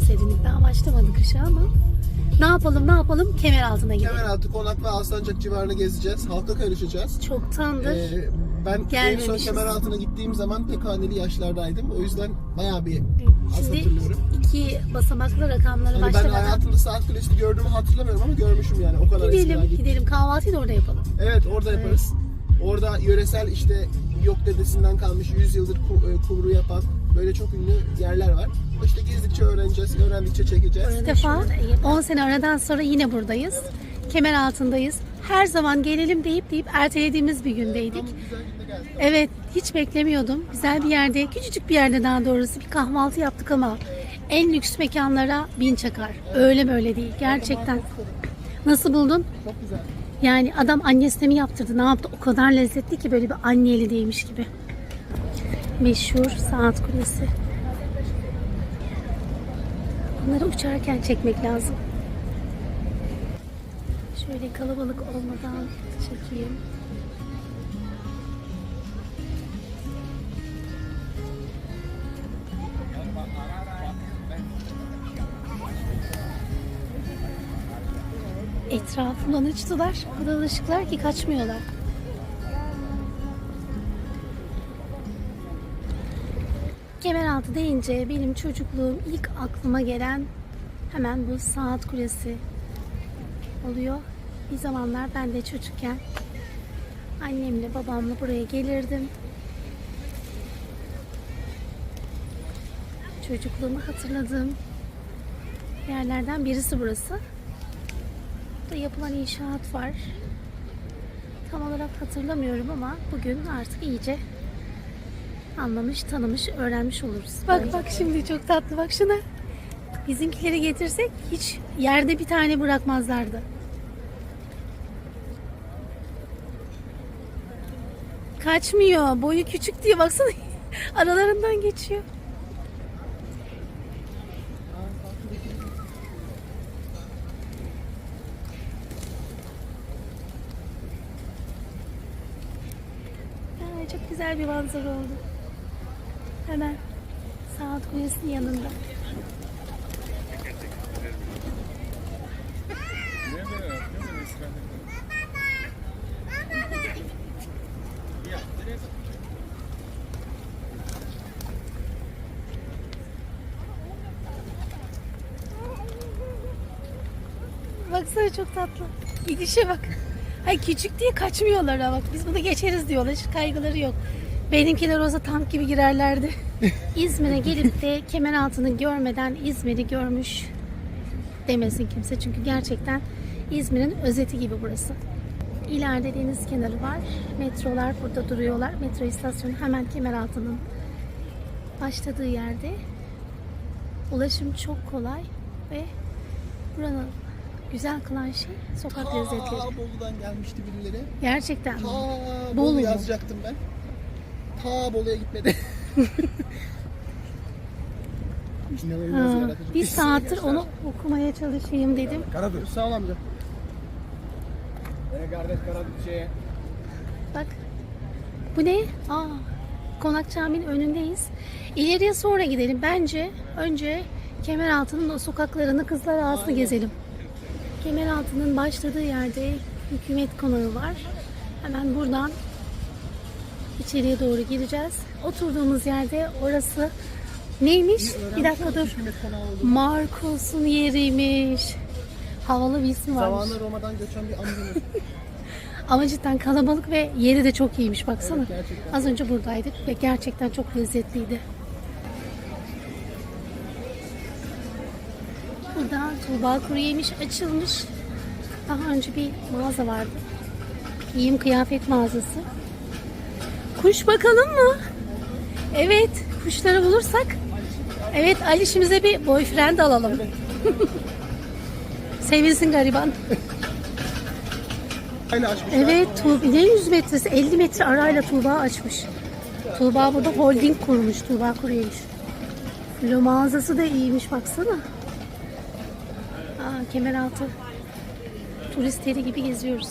serinlik. Daha başlamadı kışa ama. Ne yapalım ne yapalım? Kemer altına gidelim. Kemeraltı, Konak ve Alsancak civarını gezeceğiz. Halka karışacağız. Çoktandır. Ee, ben en son Gelmemişiz. Kemeraltı'na gittiğim zaman pek haneli yaşlardaydım. O yüzden bayağı bir az Şimdi hatırlıyorum. iki basamaklı rakamları Hani ben başlamadan hayatımda saat kulesini gördüğümü hatırlamıyorum ama görmüşüm yani. O kadar gidelim. Gidelim kahvaltıyı da orada yapalım. Evet orada yaparız. Orada yöresel işte yok dedesinden kalmış 100 yıldır e, kumru yapan böyle çok ünlü yerler var. İşte gezdikçe öğreneceğiz, öğrendikçe çekeceğiz. İlk defa 10 sene aradan sonra yine buradayız. Kemer altındayız. Her zaman gelelim deyip deyip ertelediğimiz bir gündeydik. Evet hiç beklemiyordum. Güzel bir yerde, küçücük bir yerde daha doğrusu bir kahvaltı yaptık ama en lüks mekanlara bin çakar. Öyle böyle değil gerçekten. Nasıl buldun? Çok güzel. Yani adam annesine mi yaptırdı ne yaptı o kadar lezzetli ki böyle bir anne eli değmiş gibi. Meşhur saat kulesi. Bunları uçarken çekmek lazım. Şöyle kalabalık olmadan çekeyim. Etrafından uçtular. O kadar alışıklar ki kaçmıyorlar. Kemeraltı deyince benim çocukluğum ilk aklıma gelen hemen bu saat kulesi oluyor. Bir zamanlar ben de çocukken annemle babamla buraya gelirdim. Çocukluğumu hatırladığım yerlerden birisi burası. Burada yapılan inşaat var. Tam olarak hatırlamıyorum ama bugün artık iyice anlamış, tanımış, öğrenmiş oluruz. Bak bak şimdi çok tatlı bak şuna. Bizimkileri getirsek hiç yerde bir tane bırakmazlardı. Kaçmıyor. Boyu küçük diye baksana. Aralarından geçiyor. Ay, çok güzel bir manzara oldu. Kulesinin yanında. Baksana çok tatlı. Gidişe bak. Hay küçük diye kaçmıyorlar ha bak. Biz bunu geçeriz diyorlar. Hiç kaygıları yok. Benimkiler olsa tank gibi girerlerdi. İzmir'e gelip de kemer altını görmeden İzmir'i görmüş demesin kimse. Çünkü gerçekten İzmir'in özeti gibi burası. İleride deniz kenarı var. Metrolar burada duruyorlar. Metro istasyonu hemen kemer altının başladığı yerde. Ulaşım çok kolay ve buranın güzel kılan şey sokak lezzetleri. Aa, Bolu'dan gelmişti birileri. Gerçekten mi? Ta Bolu Bolu yazacaktım ben. Ta Bolu'ya gitmedi. Ha, bir saattir onu okumaya çalışayım dedim. Karadır. Sağ ol amca. Kardeş Karadutçe'ye. Bak. Bu ne? Aa, Konak Camii'nin önündeyiz. İleriye sonra gidelim. Bence önce Kemeraltı'nın o sokaklarını Kızlar Ağası'nı gezelim. Kemeraltı'nın başladığı yerde hükümet konağı var. Hemen buradan içeriye doğru gireceğiz. Oturduğumuz yerde orası neymiş? Bir dakika dur. Marcos'un yeriymiş. Havalı bir ismi varmış. Zamanında Roma'dan göçen bir amcanın. Ama cidden kalabalık ve yeri de çok iyiymiş baksana. Evet. Az önce buradaydık ve gerçekten çok lezzetliydi. Burada Tuğba Kuru Yemiş açılmış. Daha önce bir mağaza vardı. Giyim kıyafet mağazası. Kuş bakalım mı? Evet, kuşları bulursak. Evet, Alişimize bir boyfriend alalım. Sevinsin gariban. Evet, Tuğba, ne 100 metresi? 50 metre arayla Tuğba açmış. Tuğba burada holding kurmuş, Tuğba kuruyormuş. Lo mağazası da iyiymiş baksana. Aa, Kemeraltı turistleri gibi geziyoruz.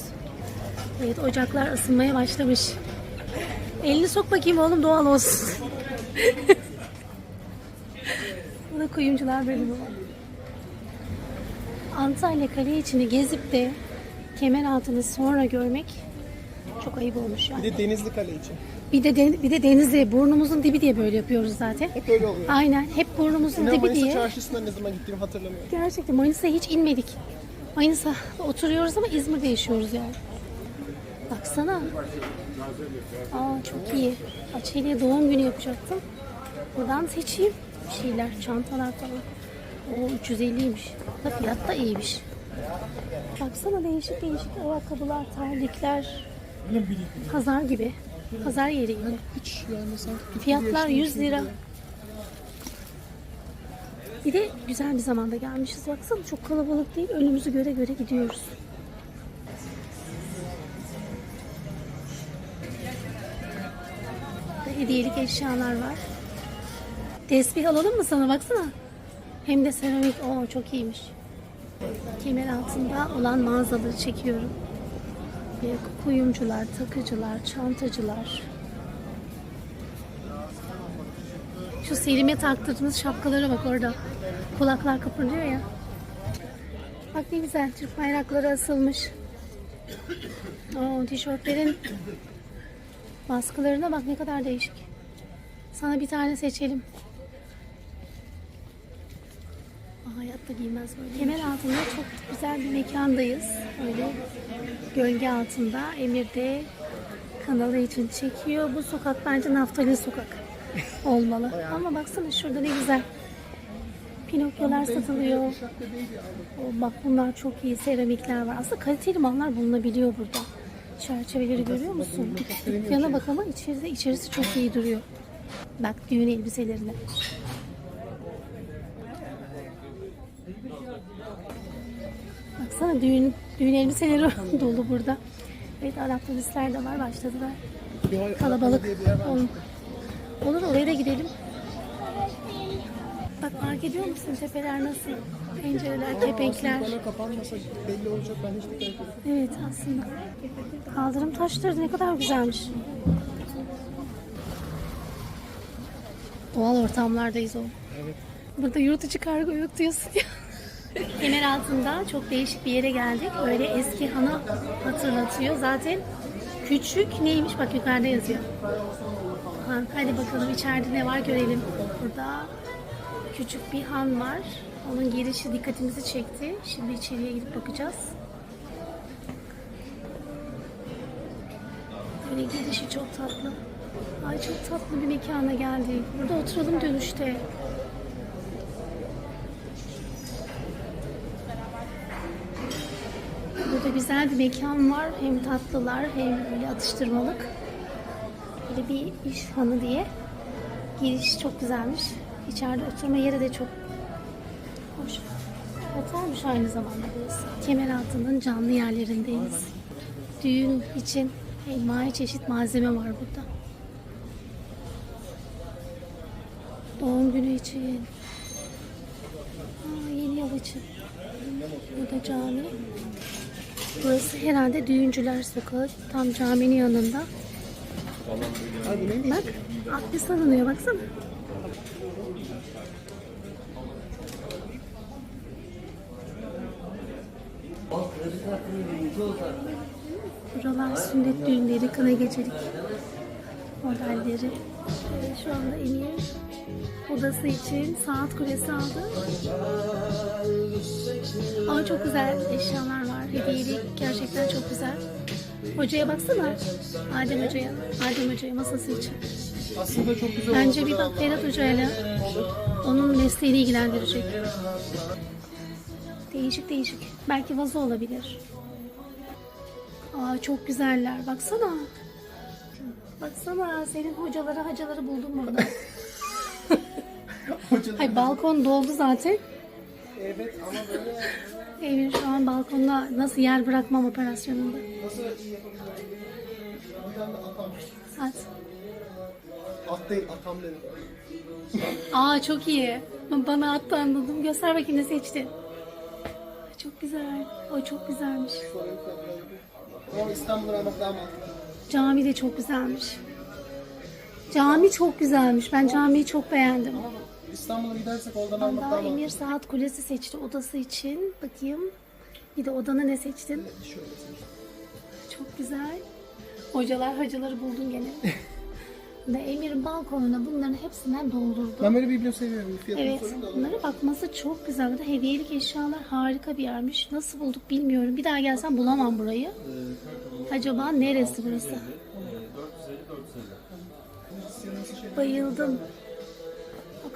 Evet ocaklar ısınmaya başlamış. Elini sok bakayım oğlum doğal olsun. Da kuyumcular bölümü var. Antalya kale içini gezip de kemer altını sonra görmek çok ayıp olmuş yani. Bir de Denizli Kale için. Bir de den- bir de denize burnumuzun dibi diye böyle yapıyoruz zaten. Hep öyle oluyor. Aynen hep burnumuzun Ne dibi Manisa diye. çarşısına ne zaman gittiğimi hatırlamıyorum. Gerçekten Manisa'ya hiç inmedik. Manisa'da oturuyoruz ama İzmir'de yaşıyoruz yani. Baksana. Aa çok iyi. Açelya'ya doğum günü yapacaktım. Buradan seçeyim bir şeyler, çantalar falan. O 350'ymiş. Da fiyat da iyiymiş. Baksana değişik değişik ayakkabılar, terlikler. Pazar gibi. Pazar yeri gibi. Hiç yani sanki Fiyatlar 100 yaşıyormuşum lira. Bir de güzel bir zamanda gelmişiz. Baksana çok kalabalık değil. Önümüzü göre göre gidiyoruz. Hediyelik eşyalar var. Tesbih alalım mı sana baksana. Hem de seramik. Oo çok iyiymiş. Kemer altında olan mağazaları çekiyorum. Kuyumcular, takıcılar, çantacılar. Şu Selim'e taktırdığımız şapkalara bak orada. Kulaklar kıpırdıyor ya. Bak ne güzel Türk bayrakları asılmış. Oo, tişörtlerin baskılarına bak ne kadar değişik. Sana bir tane seçelim. Aa, hayatta giymez böyle. Kemer altında çok güzel bir mekandayız. Öyle gölge altında. Emir'de kanalı için çekiyor. Bu sokak bence Naftalin sokak olmalı. Ama baksana şurada ne güzel. Pinokyolar satılıyor. Bak bunlar çok iyi seramikler var. Aslında kaliteli mallar bulunabiliyor burada. Çerçeveleri görüyor musun? Dükkana bak ama içeride, içerisi çok iyi duruyor. Bak düğün elbiselerine. Baksana düğün, düğün elbiseleri dolu burada. Evet Arap turistler de var başladılar. Kalabalık. Olur. Olur oraya da gidelim. Bak fark ediyor musun tepeler nasıl? Pencereler, kepenkler. Bana kapanmasa belli olacak ben hiç dikkat etmedim. Evet aslında. Kaldırım taşları ne kadar güzelmiş. Doğal ortamlardayız o. Evet. Burada yurt içi kargo yok diyorsun ya. Kemer altında çok değişik bir yere geldik. Böyle eski hanı hatırlatıyor. Zaten küçük neymiş bak yukarıda yazıyor. Ha, hadi bakalım içeride ne var görelim. Burada küçük bir han var. Onun girişi dikkatimizi çekti. Şimdi içeriye gidip bakacağız. Böyle girişi çok tatlı. Ay çok tatlı bir mekana geldik. Burada oturalım dönüşte. Burada güzel bir mekan var. Hem tatlılar hem böyle atıştırmalık. Böyle bir iş hanı diye. Giriş çok güzelmiş. İçeride oturma yeri de çok hoş. Otelmiş aynı zamanda burası. Kemeraltı'nın canlı yerlerindeyiz. Düğün için envai çeşit malzeme var burada. Doğum günü için. Aa, yeni yıl için. Burada cami. Burası herhalde Düğüncüler Sokağı. Tam caminin yanında. Bak abdest alınıyor baksana. Buralar sünnet düğünleri, kına gecelik modelleri. Şu anda Emir odası için saat kulesi aldı. Ama çok güzel eşyalar var. Hediyelik gerçekten çok güzel. Hocaya baksana. Adem Hoca'ya. Adem Hoca'ya masası için. Aslında çok güzel Bence bir bak Ferhat Hoca'yla onun mesleğini ilgilendirecek. Değişik değişik. Belki vazo olabilir. Aa çok güzeller. Baksana. Baksana senin hocaları hacaları buldum burada. Hay balkon doldu zaten. Evet ama böyle Emir şu an balkonda nasıl yer bırakmam operasyonunda. At. At değil atam dedim. Aa çok iyi. Bana attı anladım. Göster bakayım ne seçtin. çok güzel. O çok güzelmiş. Ama İstanbul'dan almak daha mantıklı. Cami de çok güzelmiş. Cami çok güzelmiş. Ben camiyi çok beğendim. İstanbul'a gidersek oradan almak daha daha mantıklı. Emir Saat Kulesi seçti odası için. Bakayım. Bir de odana ne seçtin? Şöyle seçtim. Çok güzel. Hocalar hacıları buldun gene. Ve Emir'in balkonuna bunların hepsinden doldurdu. Ben böyle biblo seviyorum. Fiyatını Evet, sorayım da alalım. bunlara bakması çok güzel. Burada hediyelik eşyalar harika bir yermiş. Nasıl bulduk bilmiyorum. Bir daha gelsem bulamam burayı. Acaba neresi burası? Bayıldım.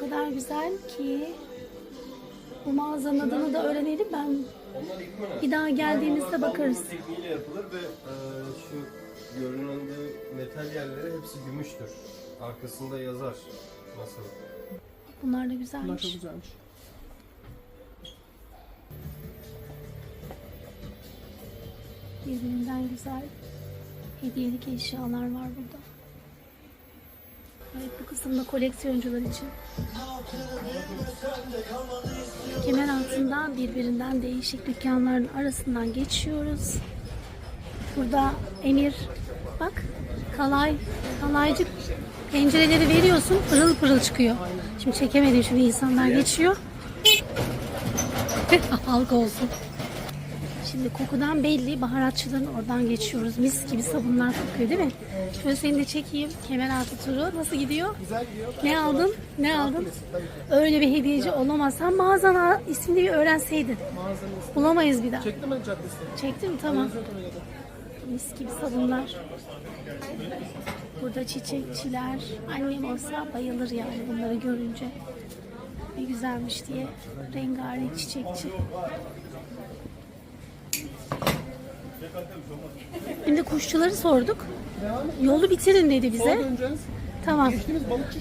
Kadar güzel ki bu mağazanın adını da öğrenelim. Ben bir daha geldiğimizde bakarız. tekniğiyle yapılır ve e, şu görünen metal yerleri hepsi gümüştür. Arkasında yazar nasıl. Bunlar da Bunlar çok güzelmiş. güzelmiş. Birbirinden güzel hediyelik eşyalar var burada. Evet bu kısımda koleksiyoncular için. Kemer altında birbirinden değişik dükkanların arasından geçiyoruz. Burada Emir bak kalay kalaycık pencereleri veriyorsun pırıl pırıl çıkıyor. Şimdi çekemedim şimdi insanlar geçiyor. Halk olsun. Şimdi kokudan belli baharatçıların oradan geçiyoruz. Mis gibi sabunlar kokuyor değil mi? Şöyle seni de çekeyim. Kemeraltı turu nasıl gidiyor? Güzel gidiyor. Ne aldın? Ne aldın? Öyle bir hediyeci olamaz. Sen mağazana ismini bir öğrenseydin. Bulamayız bir daha. Çektim mi? Tamam. Tabii ya da. Mis gibi sabunlar. Burada çiçekçiler. Annem olsa bayılır yani bunları görünce. Ne güzelmiş diye. Rengarenk çiçekçi. Şimdi kuşçuları sorduk. Yolu bitirin dedi bize. Tamam.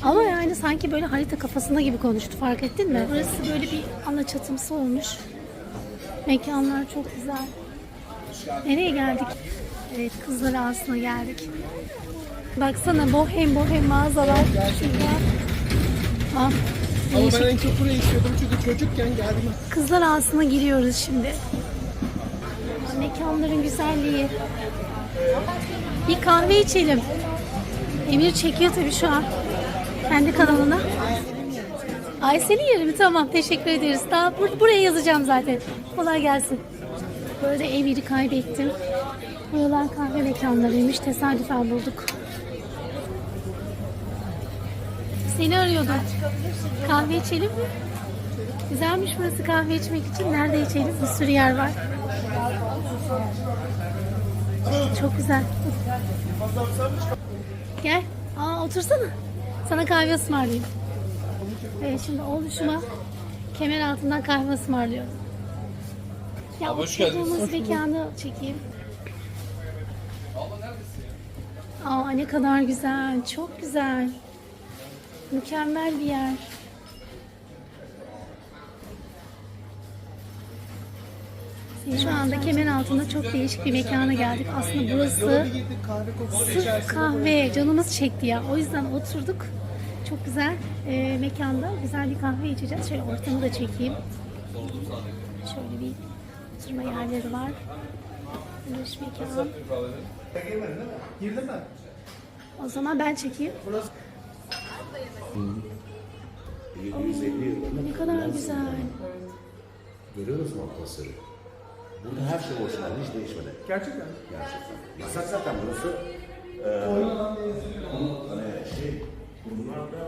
Ama yani sanki böyle harita kafasında gibi konuştu fark ettin mi? Burası böyle bir ana çatımsı olmuş. Mekanlar çok güzel. Nereye geldik? Evet kızlar ağasına geldik. Baksana bohem bohem mağazalar. Şurada. Ah, Ama ben en çok buraya istiyordum çünkü çocukken geldim. Kızlar ağasına giriyoruz şimdi. Mekanların güzelliği. Bir kahve içelim. Emir çekiyor tabii şu an. Kendi kanalına. Ay senin yeri mi? Tamam teşekkür ederiz. Daha bur- buraya yazacağım zaten. Kolay gelsin. Böyle Emir'i kaybettim. Buralar kahve mekanlarıymış. Tesadüfen bulduk. Seni arıyordum. Kahve içelim mi? Güzelmiş burası kahve içmek için. Nerede içelim? Bir sürü yer var. Çok güzel. Gel. Aa otursana. Sana kahve ısmarlayayım. Evet şimdi oluşuma kemer altından kahve ısmarlıyorum. Ya oturduğumuz mekanı çekeyim. Aa ne kadar güzel. Çok güzel. Mükemmel bir yer. Şu anda kemer altında çok değişik bir mekana geldik. Aslında burası sırf kahve canımız çekti ya. O yüzden oturduk. Çok güzel e, mekanda güzel bir kahve içeceğiz. Şöyle ortamı da çekeyim. Şöyle bir oturma yerleri var. Güneş mekan. Girdim ben. O zaman ben çekeyim. Burası 750 yılında Ne kadar güzel. görüyoruz mu atmosferi? Burada her şey orijinal, hiç değişmedi. gerçekten. Gerçekten. Yasak zaten burası. Ee, Oynanan ne yazıyor? hani şey, bunlarda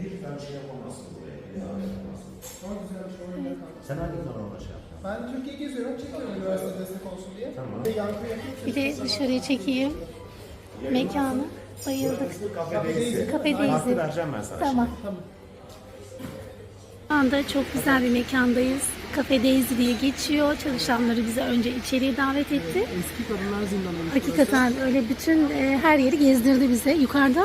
bir tane şey yapamazsın buraya. Bir tane yapamazsın. Ama güzelmiş. oynanan. Sen hangi kanalına şey yaptın? Ben Türkiye geziyorum, çekiyorum üniversite destek olsun diye. Tamam. Bir de yankı yapıyor. Bir de dışarıya çekeyim. Mekanı. Bayıldık. Kafedeyiz. Kafe Hakkı vereceğim ben sana. Tamam. Şu anda çok güzel bir mekandayız. Kafe Daisy diye geçiyor. Çalışanları bize önce içeriye davet etti. Eski kadınlar zindanıymış. Hakikaten öyle bütün e, her yeri gezdirdi bize. Yukarıda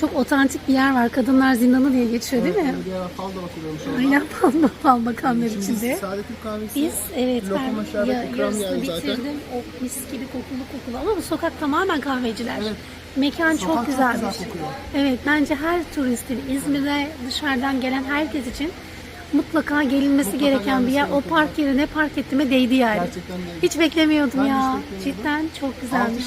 çok otantik bir yer var. Kadınlar Zindanı diye geçiyor değil mi? Bir ara fal da bakılıyormuş orada. Aynen palma palma kanlar içinde. Sade Türk kahvesi. Biz evet Lokma, ben şerbet, ya, ikram yarısını yani zaten. bitirdim. O mis gibi kokulu kokulu ama bu sokak tamamen kahveciler. Evet. Mekan Sokak çok çok güzelmiş. güzel kokuyor. evet bence her turistin İzmir'e dışarıdan gelen herkes için mutlaka gelinmesi gereken bir yer. O park yerine park ettiğime değdi yani. Gerçekten de. Hiç beklemiyordum Ben ya. hiç. Cidden çok güzelmiş.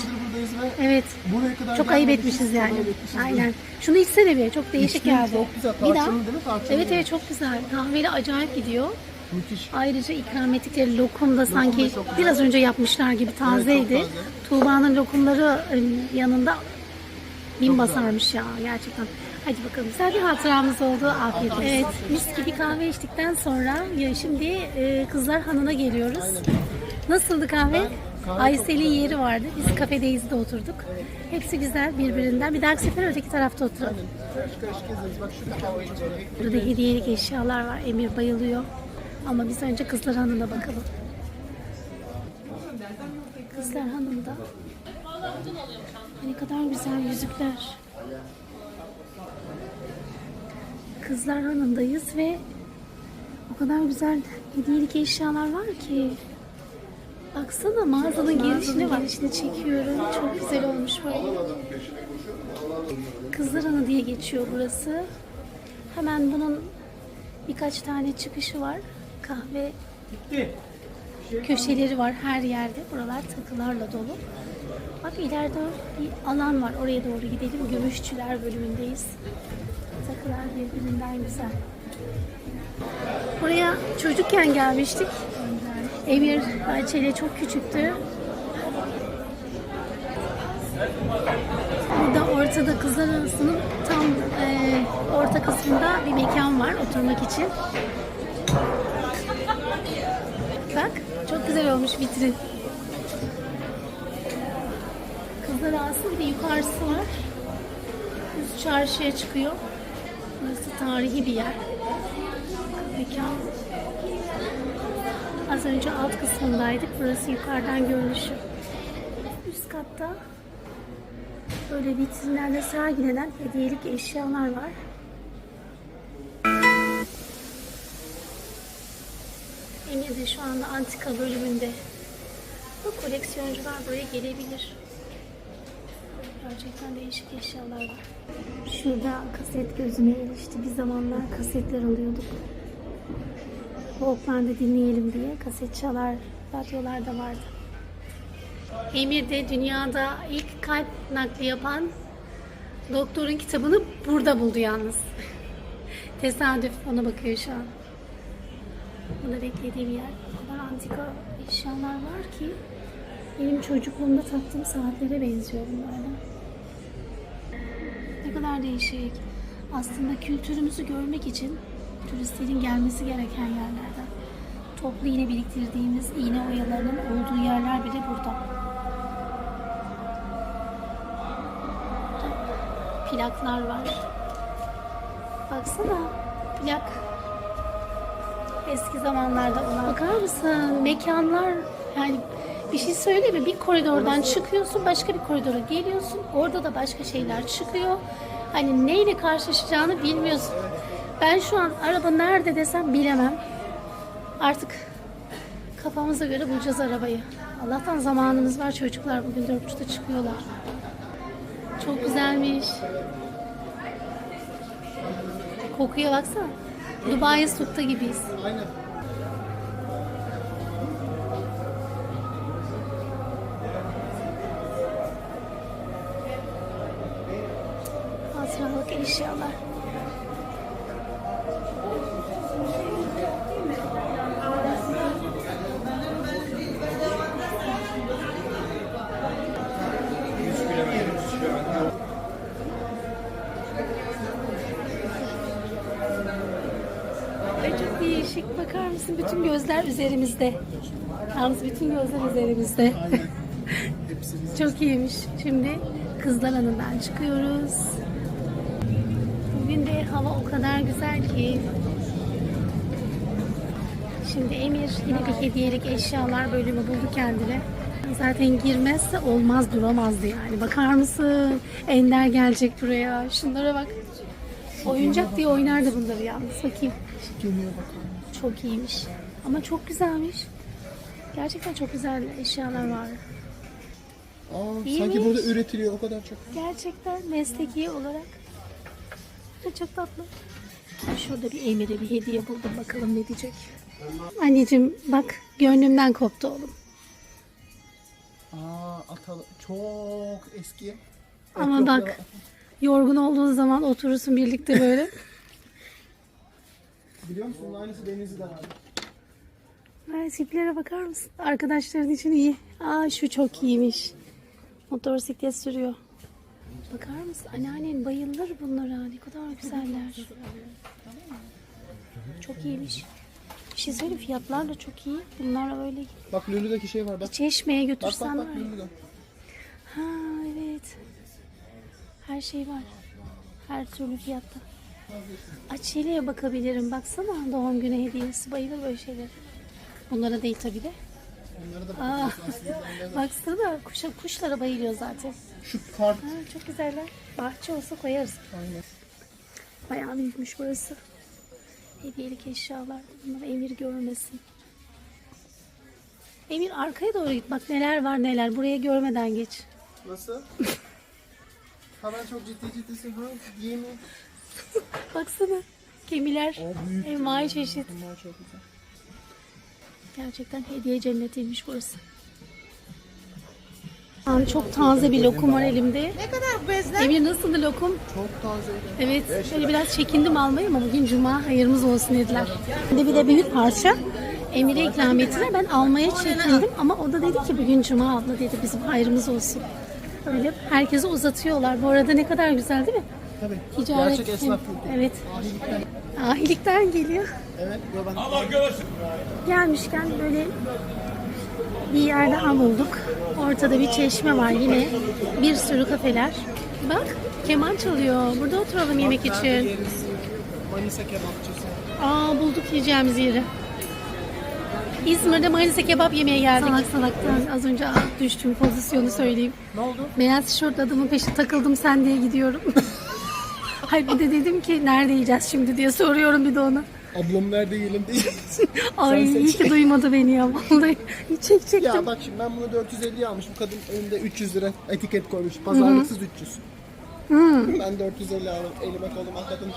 Evet. buraya kadar Çok ayıp etmişiz çok yani. etmişiz. Aynen. Şunu içsene bir. Çok değişik İçtim, geldi. çok güzel. Bir daha. Değil mi? Evet evet çok güzel. Kahveli acayip gidiyor. Müthiş. Ayrıca ikram ettikleri lokum da sanki çok güzel. biraz önce yapmışlar gibi tazeydi. taze. Tuğba'nın lokumları e, yanında bin basarmış ya gerçekten. Hadi bakalım güzel bir hatıramız oldu. Afiyet olsun. Evet mis gibi kahve içtikten sonra ya şimdi e, Kızlar Hanı'na geliyoruz. Nasıldı kahve? Aysel'in yeri vardı. Biz kafedeyiz de oturduk. Hepsi güzel birbirinden. Bir dahaki sefer öteki tarafta oturalım. Burada hediyelik eşyalar var. Emir bayılıyor. Ama biz önce Kızlar Hanı'na bakalım. Kızlar Hanı'nda ne kadar güzel yüzükler. Kızlar Hanı'ndayız ve o kadar güzel hediyelik eşyalar var ki. Baksana mağazanın girişine bak. Girişini çekiyorum. Çok güzel olmuş böyle. Kızlar Hanı diye geçiyor burası. Hemen bunun birkaç tane çıkışı var. Kahve köşeleri var her yerde. Buralar takılarla dolu. Bak ileride bir alan var. Oraya doğru gidelim. Gümüşçüler bölümündeyiz. Takılar birbirinden güzel. Buraya çocukken gelmiştik. Emir Ayça'yla çok küçüktü. Burada ortada kızlar arasının tam e, orta kısmında bir mekan var oturmak için. Bak çok güzel olmuş vitrin. Kızlar Arası bir yukarısı var. Üst çarşıya çıkıyor. Burası tarihi bir yer. Mekan. Az önce alt kısmındaydık. Burası yukarıdan görünüşü. Üst katta Böyle vitrinlerde sergilenen hediyelik eşyalar var. Emir de şu anda antika bölümünde. Bu koleksiyoncular buraya gelebilir. Gerçekten değişik eşyalar var. Şurada kaset gözüme ilişti. Bir zamanlar kasetler alıyorduk. Walkman'da dinleyelim diye kaset çalar radyolar da vardı. Emir de dünyada ilk kalp nakli yapan doktorun kitabını burada buldu yalnız. Tesadüf ona bakıyor şu an. Buna beklediğim yer. O kadar antika eşyalar var ki benim çocukluğumda taktığım saatlere benziyor bunlarla. Ne kadar değişik. Aslında kültürümüzü görmek için turistlerin gelmesi gereken yerlerden. Toplu iğne biriktirdiğimiz iğne oyalarının olduğu yerler bile burada. plaklar var. Baksana plak. Eski zamanlarda olan. Bakar mısın? Mekanlar yani bir şey söyleyeyim mi? Bir koridordan çıkıyorsun, başka bir koridora geliyorsun. Orada da başka şeyler çıkıyor. Hani neyle karşılaşacağını bilmiyorsun. Ben şu an araba nerede desem bilemem. Artık kafamıza göre bulacağız arabayı. Allah'tan zamanımız var. Çocuklar bugün dört buçukta çıkıyorlar. Çok güzelmiş. Kokuya baksana. Dubai Suk'ta gibiyiz. Aynen. Ay çok değişik. Bakar mısın? Bütün gözler üzerimizde. Yalnız bütün gözler üzerimizde. Çok iyiymiş. Şimdi Kızlar Hanı'ndan çıkıyoruz. Hava o kadar güzel ki. Şimdi Emir yine bir hediyelik eşyalar bölümü buldu kendine. Zaten girmezse olmaz duramazdı yani. Bakar mısın? Ender gelecek buraya. Şunlara bak. Oyuncak diye oynardı bunları yalnız. Bakayım. Çok iyiymiş. Ama çok güzelmiş. Gerçekten çok güzel eşyalar var. Aa, İyiymiş. sanki burada üretiliyor o kadar çok. Gerçekten mesleki olarak. Çok tatlı. Şurada bir Emir'e bir hediye buldum. Bakalım ne diyecek. Anneciğim bak gönlümden koptu oğlum. Aa atalı çok eski. Ama Yok, bak yorgun olduğun zaman oturursun birlikte böyle. Biliyor musun? Aynısı Denizli'de var. Ay, tiplere bakar mısın? Arkadaşların için iyi. Aa şu çok iyiymiş. Motosiklet sürüyor. Bakar mısın? Anneannen bayılır bunlara. Ne kadar güzeller. Çok iyiymiş. Bir şey söyleyeyim fiyatlar da çok iyi. Bunlar öyle Bak Lulu'daki şey var bak. çeşmeye Bak götürsen bak bak. Lulu'da. Ha evet. Her şey var. Her türlü fiyatta. Açelya'ya bakabilirim. Baksana doğum günü hediyesi. Bayılır böyle şeyler. Bunlara değil tabii de. Onlara da Aa, baksana kuşa, kuşlara bayılıyor zaten. Şu kart. Ha, çok güzeller. Bahçe olsa koyarız. Aynen. Bayağı büyükmüş burası. Hediyelik eşyalar. Bunları Emir görmesin. Emir arkaya doğru git. Bak neler var neler. Buraya görmeden geç. Nasıl? Hemen çok ciddi ciddisin. Ha giyimi. Baksana. Gemiler. Envai çeşit. Bunlar çok güzel. Gerçekten hediye cennetiymiş burası. An çok taze bir lokum var elimde. Ne kadar bezler? Emir nasıldı lokum? Çok taze. Evet, şöyle biraz çekindim almayı ama bugün cuma hayırımız olsun dediler. Şimdi bir de büyük parça Emir'e ikram ettiler. Ben almaya çekindim ama o da dedi ki bugün cuma abla dedi bizim hayrımız olsun. Öyle herkese uzatıyorlar. Bu arada ne kadar güzel değil mi? Tabii. Ticaret. Gerçek esnaf. Evet. Ahilikten. Ahilikten geliyor. Evet. Yo ben Gelmişken böyle bir yerde av bulduk. Ortada bir çeşme var yine. Bir sürü kafeler. Bak keman çalıyor. Burada oturalım yemek için. Manisa kebapçısı. Aa bulduk yiyeceğimiz yeri. İzmir'de Manisa kebap yemeye geldik. Salak salaktan az önce düştüğüm pozisyonu söyleyeyim. Ne oldu? Beyaz tişört adamın peşine takıldım sen diye gidiyorum. Hayır bir de dedim ki nerede yiyeceğiz şimdi diye soruyorum bir de ona. Ablam nerede yiyelim değil. Ay Sen iyi seç. ki duymadı beni ya vallahi. Çek çektim. ya bak şimdi ben bunu 450 almışım. Kadın önünde 300 lira etiket koymuş. Pazarlıksız 300. Ben 450 aldım. Elime koluma kadın.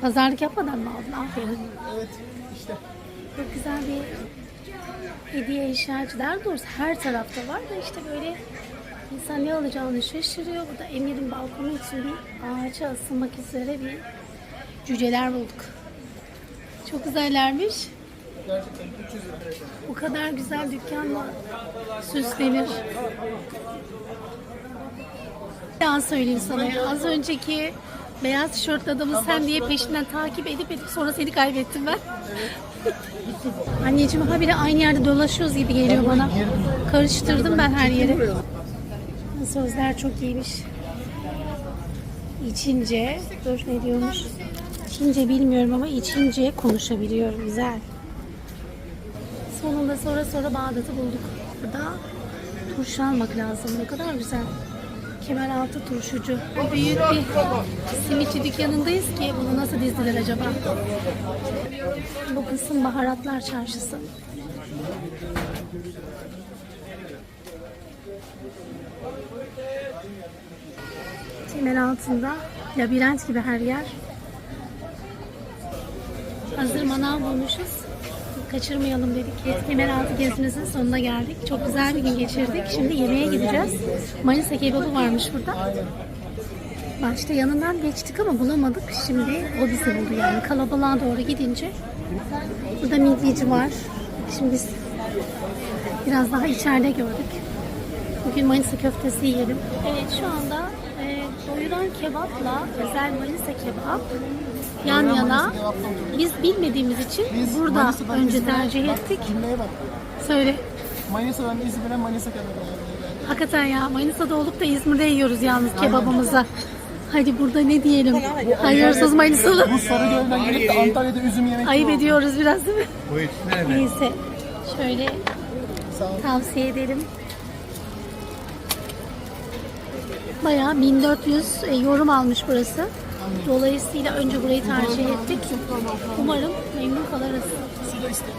Pazarlık yapmadan mı aldın? Aferin. Evet işte. Çok güzel bir hediye eşyacı. Daha doğrusu her tarafta var da işte böyle insan ne alacağını şaşırıyor. Burada Emir'in balkonu için bir ağaca asılmak üzere bir cüceler bulduk. Çok güzellermiş. Gerçekten 300 lira. Bu kadar güzel dükkanla süslenir. Daha söyleyeyim sana ya. Az önceki beyaz tişörtlü adamı sen diye peşinden takip edip edip sonra seni kaybettim ben. Anneciğim habire aynı yerde dolaşıyoruz gibi geliyor bana. Karıştırdım ben her yeri. Sözler çok iyiymiş. İçince, dur ne diyormuş? İçince bilmiyorum ama içince konuşabiliyorum. Güzel. Sonunda sonra sonra Bağdat'ı bulduk. Burada turşu almak lazım. Ne kadar güzel. Kemeraltı turşucu. Büyük bir simitçi dükkanındayız ki bunu nasıl dizdiler acaba? Bu kısım baharatlar çarşısı. Kemer altında labirent gibi her yer. Hazır manav bulmuşuz. Kaçırmayalım dedik. Kemeraltı gezimizin sonuna geldik. Çok güzel bir gün geçirdik. Şimdi yemeğe gideceğiz. Manisa kebabı varmış burada. Başta yanından geçtik ama bulamadık. Şimdi o bizi buldu yani. Kalabalığa doğru gidince. Burada midyeci var. Şimdi biz biraz daha içeride gördük. Bugün Manisa köftesi yiyelim. Evet şu anda e, doyuran kebapla özel Manisa kebap yan yana. Biz bilmediğimiz için Biz burada Manisa'dan önce İzmir'e- tercih bak, ettik. Cümleye bak. Söyle. Manisa'dan İzmir'e Manisa kebabı almaya geldik. Hakikaten ya Manisa'da olup da İzmir'de yiyoruz yalnız kebabımızı. Hadi burada ne diyelim? Hayırsız Manisalı. Bu Sarıgöl'den gelip de Antalya'da üzüm yemek Ayıp ediyoruz biraz değil mi? Buyur. Neyse. Şöyle tavsiye ederim. Bayağı 1400 e, yorum almış burası. Dolayısıyla önce burayı tercih ettik. Umarım memnun kalırız. Su da istedim.